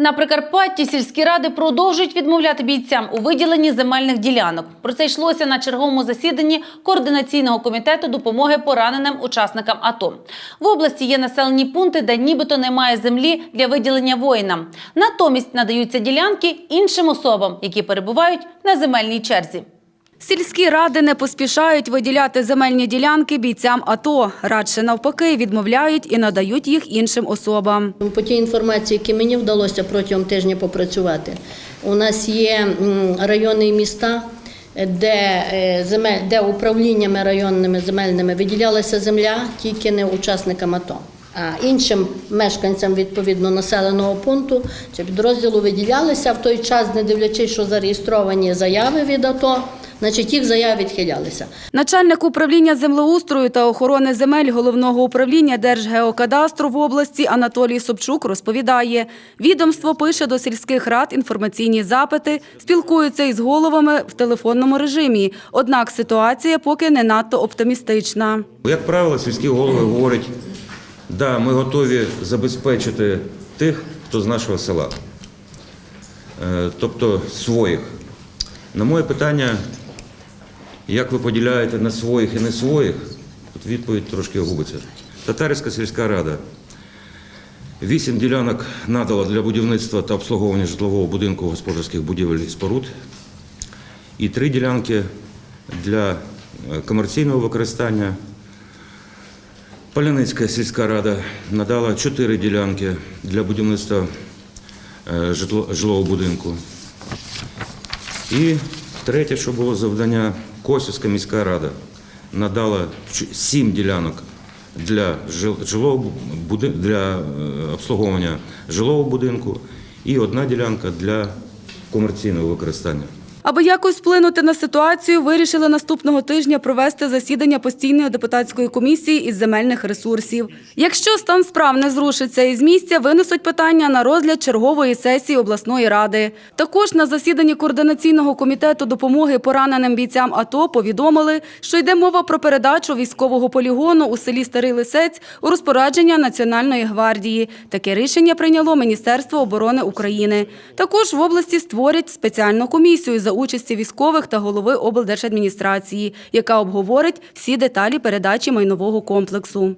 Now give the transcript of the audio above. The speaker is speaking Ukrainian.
На Прикарпатті сільські ради продовжують відмовляти бійцям у виділенні земельних ділянок. Про це йшлося на черговому засіданні координаційного комітету допомоги пораненим учасникам АТО. В області є населені пункти, де нібито немає землі для виділення воїнам. Натомість надаються ділянки іншим особам, які перебувають на земельній черзі. Сільські ради не поспішають виділяти земельні ділянки бійцям АТО. Радше навпаки відмовляють і надають їх іншим особам. По тій інформації, які мені вдалося протягом тижня попрацювати, у нас є райони і міста, де, е, земель, де управліннями районними земельними виділялася земля тільки не учасникам АТО. А іншим мешканцям відповідно населеного пункту чи підрозділу виділялися в той час, не дивлячись, що зареєстровані заяви від АТО, значить їх заяви відхилялися. Начальник управління землеустрою та охорони земель головного управління Держгеокадастру в області Анатолій Собчук розповідає, відомство пише до сільських рад інформаційні запити, спілкується із головами в телефонному режимі. Однак ситуація поки не надто оптимістична. Як правило, сільські голови говорять, да, ми готові забезпечити тих, хто з нашого села, Е, тобто своїх. На моє питання, як ви поділяєте на своїх і не своїх, тут відповідь трошки губиться. Татарська сільська рада вісім ділянок надала для будівництва та обслуговування житлового будинку господарських будівель і споруд, і три ділянки для е, комерційного використання Поляницька сільська рада надала чотири ділянки для будівництва е, житло- жилого будинку. І третє, що було завдання, Косівська міська рада надала сім ділянок для жилого для е, обслуговування жилого будинку і одна ділянка для комерційного використання. Аби якось вплинути на ситуацію, вирішили наступного тижня провести засідання постійної депутатської комісії із земельних ресурсів. Якщо стан справ не зрушиться із місця, винесуть питання на розгляд чергової сесії обласної ради. Також на засіданні координаційного комітету допомоги пораненим бійцям АТО повідомили, що йде мова про передачу військового полігону у селі Старий Лисець у розпорядження Національної гвардії. Таке рішення прийняло Міністерство оборони України. Також в області створять спеціальну комісію за участі військових та голови облдержадміністрації, яка обговорить всі деталі передачі майнового комплексу.